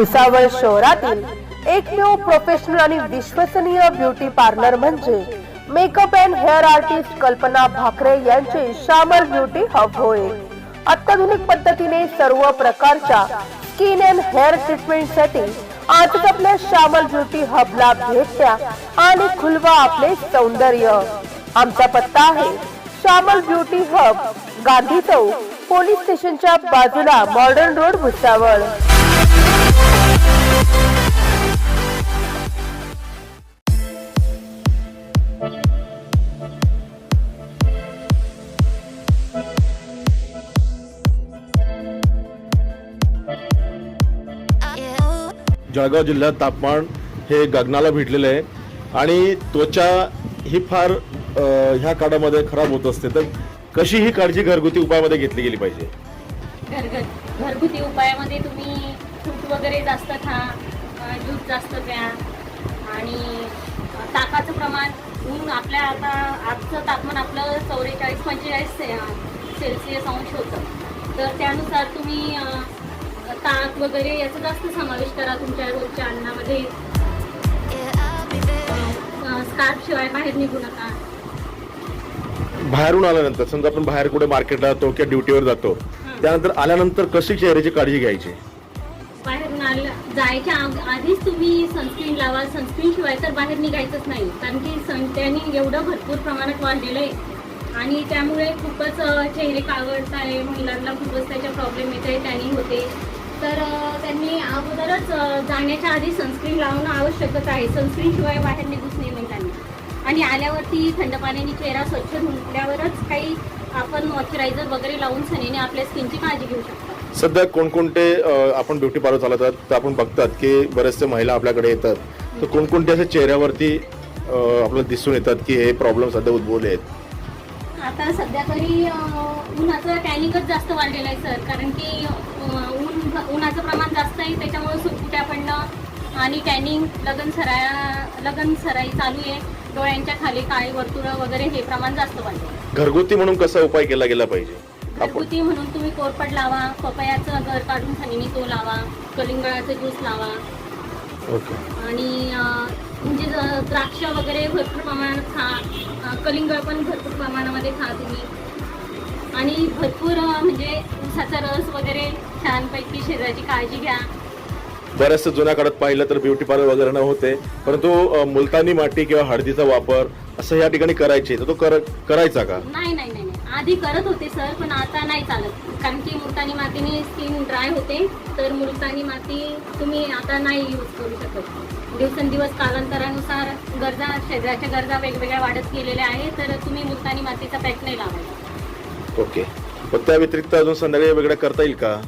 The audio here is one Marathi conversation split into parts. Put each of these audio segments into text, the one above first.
भुसावळ शहरातील एकमेव प्रोफेशनल आणि विश्वसनीय ब्युटी पार्लर म्हणजे makeup and hair artist Kalpana Bhakare यांचे शामर ब्युटी हब होय. अत्याधुनिक पद्धतीने सर्व प्रकारच्या स्किन अँड हेअर ट्रीटमेंटसाठी आजच आपल्या शामल ब्युटी हबला भेट द्या आणि खुलवा आपले सौंदर्य. आमचा पत्ता आहे Shyamal beauty hub Gandhi Chowk police स्टेशनच्या बाजूला मॉडर्न रोड भुसावळ. जळगाव जिल्ह्यात तापमान हे गगनाला भिडलेलं आहे. आणि त्वचा ही फार ह्या काळामध्ये खराब होत असते. तर कशी ही काळजी घरगुती उपायामध्ये घेतली गेली पाहिजे? घरगुती उपायामध्ये तुम्ही फ्रूट वगैरे जास्त खा दूध जास्त प्या. आणि ताकाचं प्रमाण ऊन आपल्या आता आजचं तापमान आपलं चौवेचाळीस पंचेचाळीस सेल्सिअस अंश होतं. तर त्यानुसार तुम्ही ताक वगैरे याचा जास्त समावेश करा तुमच्या रोजच्या अन्नामध्ये. स्कार्फ शिवाय बाहेर निघू नका. बाहेरून आल्यानंतर समजा आपण बाहेर कुठे मार्केटला जातो किंवा ड्युटीवर जातो त्यानंतर आल्यानंतर कशी चेहऱ्याची काळजी घ्यायची? बाहेरून आलं जायच्या आग- आधीच तुम्ही सनस्क्रीन लावा. सनस्क्रीन शिवाय तर बाहेर निघायचंच नाही. कारण की सन त्यांनी एवढं भरपूर प्रमाणात वाढलेलं आहे आणि त्यामुळे खूपच अ, चेहरे काळवट आहे महिलांना खूपच त्याचा प्रॉब्लेम येत आहे त्यांनी होते. तर त्यांनी अगोदरच जाण्याच्या आधी सनस्क्रीन लावणं आवश्यकच आहे. सनस्क्रीन शिवाय बाहेर निघूच नाही महिलांनी आणि आल्यावरती थंड पाण्याने चेहरा स्वच्छ धुतल्यावरच काही आपण मॉइश्चरायझर वगैरे लावून सनेने आपल्या स्किनची काळजी घेऊ शकतो. सध्या कोणकोणते आपण ब्युटी पार्लर चालवतात तर आपण बघतात की बरेचसे महिला आपल्याकडे येतात. तर कोणकोणते असे चेहऱ्यावरती आपल्याला दिसून येतात की हे प्रॉब्लेम सध्या उद्भवले आहेत? आता सध्या तरी उन्हाचं टॅनिकच जास्त वाढलेलं आहे सर. कारण की उन्हाचं प्रमाण जास्त आहे त्याच्यामुळे सुटकुट्या पडणं आणि टॅनिंग लगन सराया लगन सराई चालू आहे. डोळ्यांच्या खाली काळे वर्तुळ वगैरे हे प्रमाण जास्त वाढले घरगुती म्हणून कसा उपाय केला गेला पाहिजे? घरगुती म्हणून तुम्ही कोरपड लावा पपयाचं घर काढून सनीनी तो लावा कलिंगळाचं ज्यूस लावा. आणि म्हणजे द्राक्ष वगैरे भरपूर प्रमाणात खा अं, कलिंगड पण भरपूर प्रमाणामध्ये खा तुम्ही. आणि भरपूर म्हणजे ऊसाचा रस वगैरे छानपैकी शरीराची काळजी घ्या. बऱ्याचशा जुन्या काळात पाहिलं तर ब्युटी पार्लर वगैरे न होते परंतु अ, मुलतानी माती किंवा हळदीचा वापर असं या ठिकाणी करायचे तर तो कर करायचा का? नाही नाही नाही नाही. आधी करत होते सर पण आता नाही चालत. कारण की मुलतानी मातीने स्किन ड्राय होते तर मुलतानी माती तुम्ही आता नाही यूज करू शकत. दिवसेंदिवस कालांतरानुसार गरजा शरीराच्या गरजा वेगवेगळ्या वाढत गेलेल्या आहे तर तुम्ही मुलतानी मातीचा पॅक नाही लावायचा. ओके. पण त्या व्यतिरिक्त अजून संध्याकाळी वेगळं करता येईल का?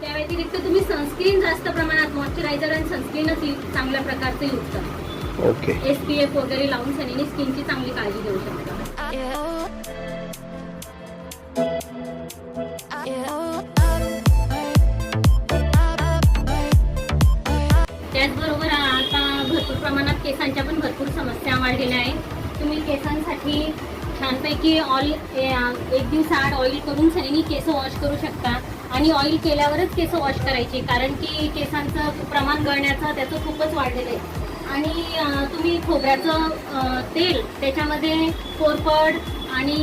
त्या व्यतिरिक्त तुम्ही सनस्क्रीन जास्त प्रमाणात मॉइश्चरायझर आणि सनस्क्रीनच चांगल्या प्रकारचं यूज करा. ओके. एस पी एफ वगैरे लावून सनीने स्किनची चांगली काळजी घेऊ शकता. त्याचबरोबर आता भरपूर प्रमाणात केसांच्या पण भरपूर समस्या वाढलेल्या आहेत. तुम्ही केसांसाठी छानपैकी ऑइल एक दिवस आड ऑइल करून सनीनी केस वॉश करू शकता. आणि ऑइल केल्यावरच केस वॉश करायचे कारण की केसांचं प्रमाण गळण्याचं त्याचं खूपच वाढलेलं आहे. आणि तुम्ही खोबऱ्याचं तेल त्याच्यामध्ये कोरपड आणि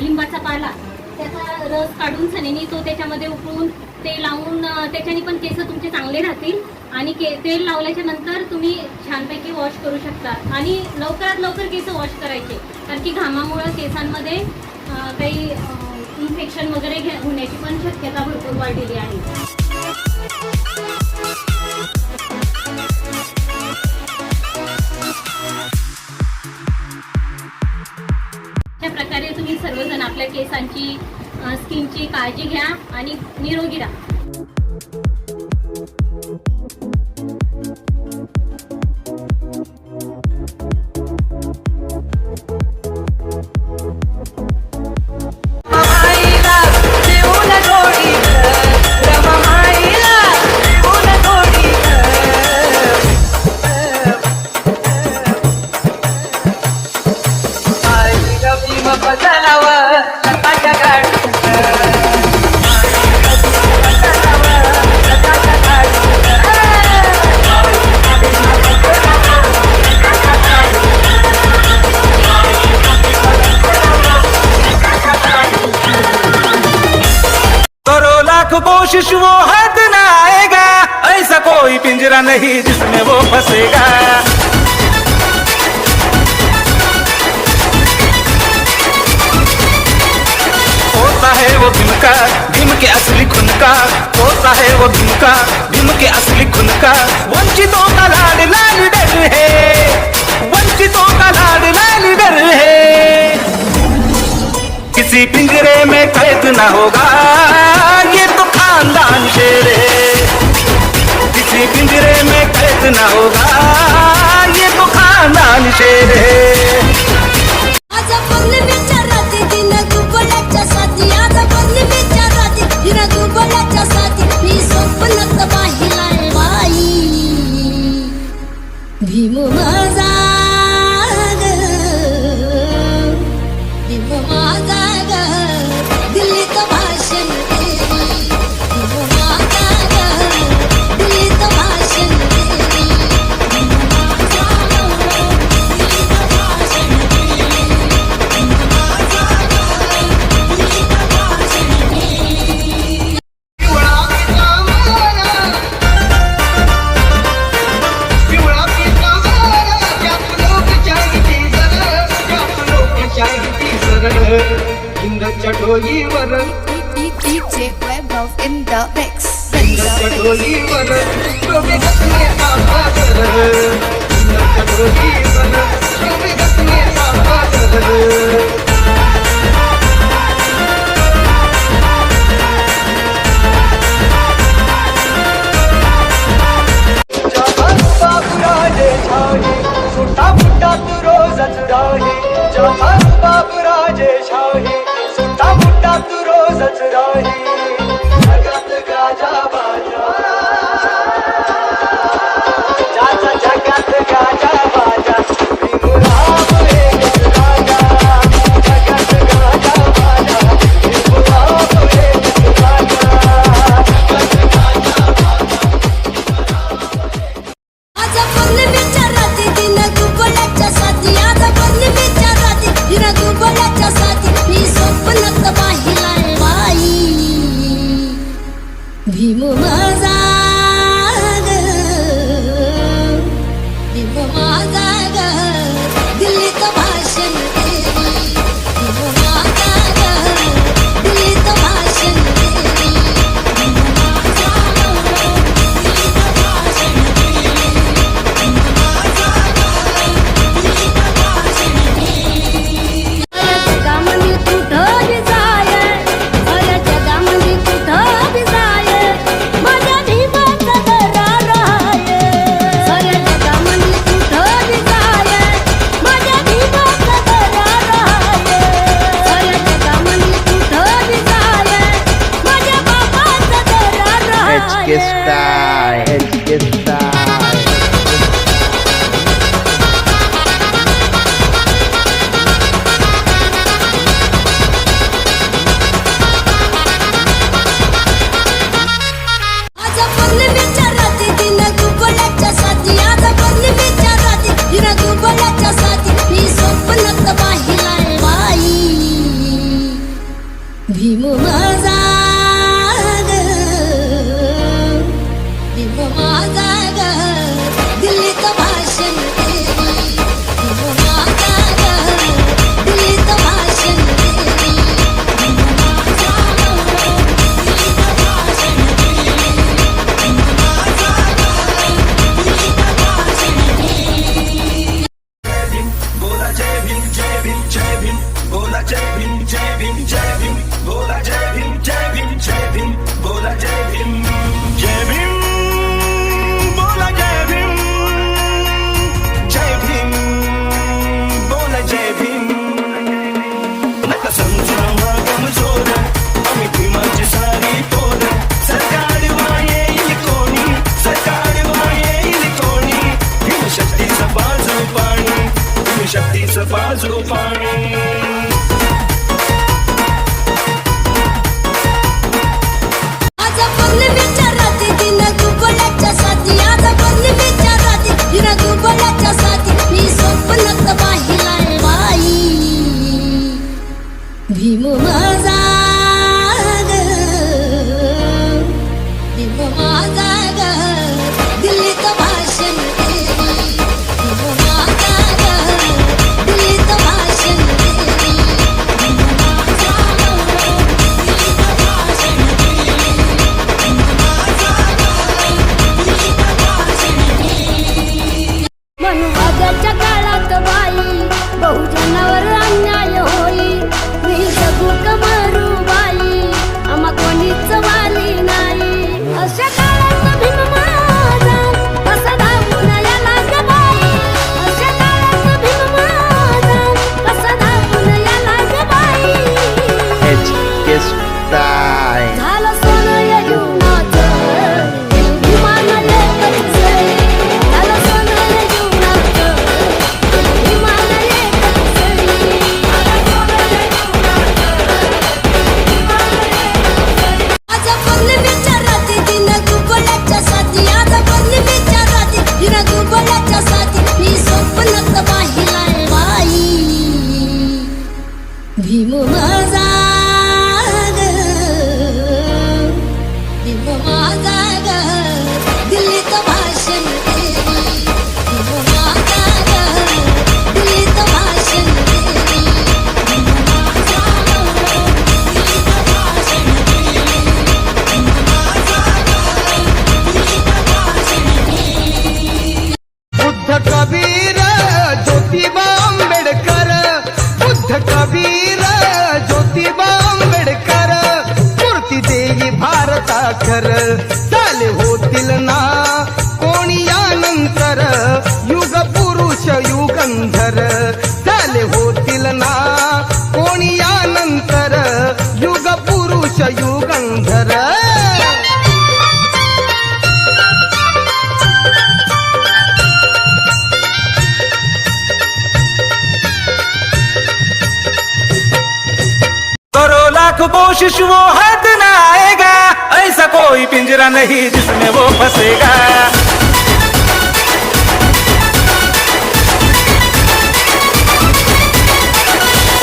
लिंबाचा पाला त्याचा रस काढून सनीनी तो त्याच्यामध्ये उकळून ते त्याच्याने पण केस तुमचे चांगले राहतील आणि के तेल लावल्याच्या नंतर तुम्ही छानपैकी वॉश करू शकता. आणि लवकरात लवकर केस वॉश करायचे. कारण की घामामुळं केसांमध्ये काही इन्फेक्शन वगैरे घ्या होण्याची पण शक्यता भरपूर वाढलेली आहे. अशा प्रकारे तुम्ही सर्वजण आपल्या केसांची स्किनची काळजी घ्या आणि निरोगी राहा. कोशिश वो हद न आएगा। ऐसा कोई पिंजरा नहीं जिसमें वो फंसेगा। होता है वो भीम का भीम के असली खुन का होता है वो भीम का भीम के असली खुन का वंचितों का लाड लाल डर है। वंचितों का लाड लाल डर है। किसी पिंजरे में कैद ना होगा। ये खानदान शेर किसी पिंजरे में कैद ना होगा ये तो खानदान शेर चटोली वरन DJ Webov in the mix. चटोली वरन तो मैं कसमें आवा चटोली वरन तो मैं कसमें आवा बाबू तू रोजच राही नंतर झाले होतील ना. कोणी यानंतर युग पुरुष युगंधर. होतील ना. कोणी यानंतर युग पुरुष युगंधर. करो लाख वो है कोई पिंजरा नहीं जिसमें वो फंसेगा।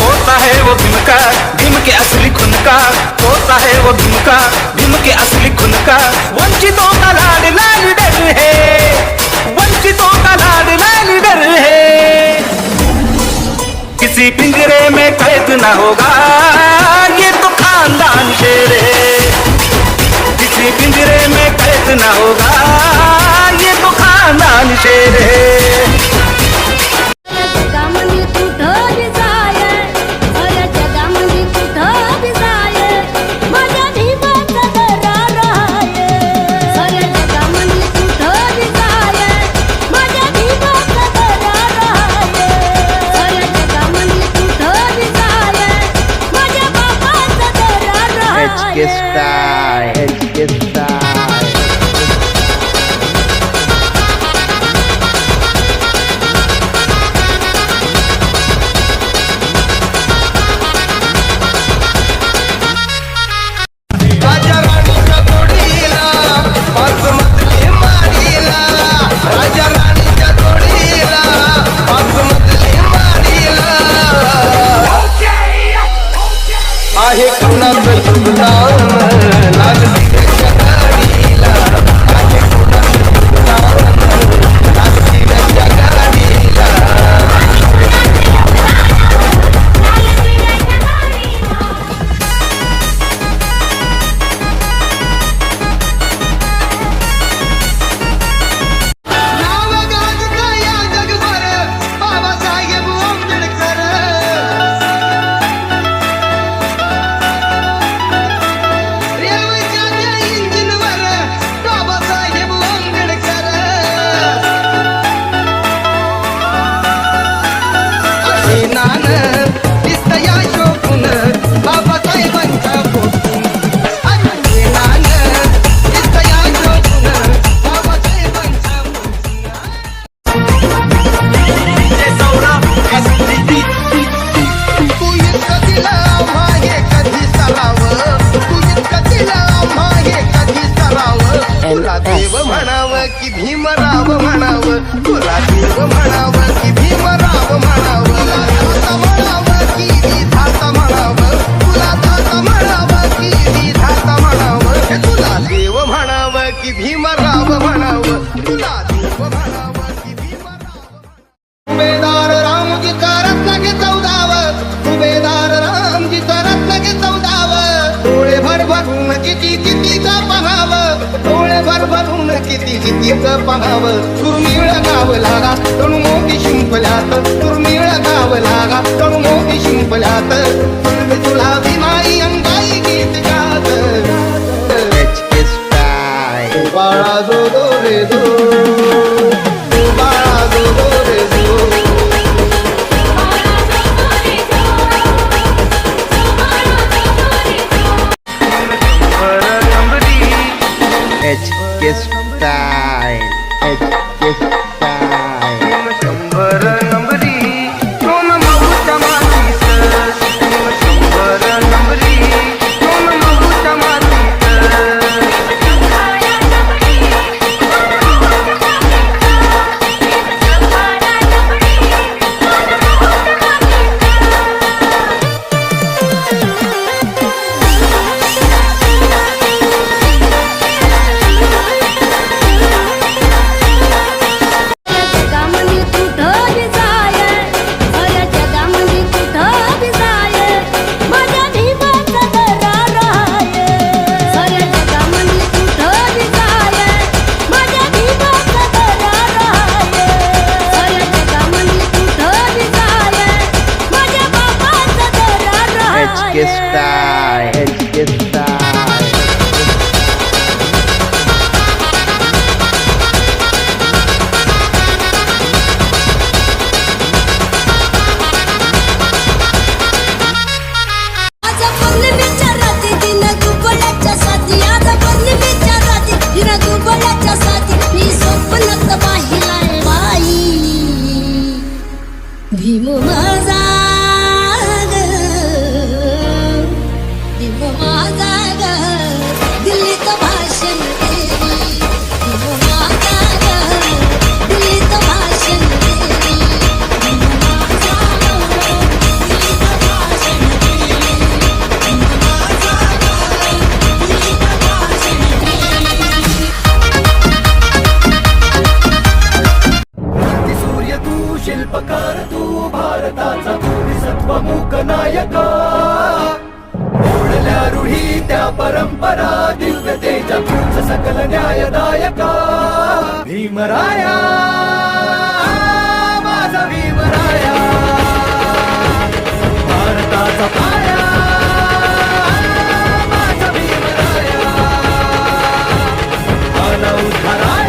होता है वो भीम का भीम के असली खुन का होता है वो भीम का भीम के असली खुन का वंचितों का लाडला डर है। वंचितों का लाडला डर है। किसी पिंजरे में कैद ना होगा, ये तो खानदान शेर है। के पिंजरे में कैद ना होगा। ये तो खानदान शेर है। मोगीच पानाव सुरमिळ गाव लागा. तणू मोगी शिंपल्यात सुरमिळ गाव लागा. तणू मोगी शिंपल्यात. तुला विनाई अंगाई गीत गात. बाळा जो दो रे time. It's just 寂寞吗？सकल न्यायदायका। भीमराया। माझा भीमराया। भारताचा पाया। माझा भीमराया। मला उद्धाराया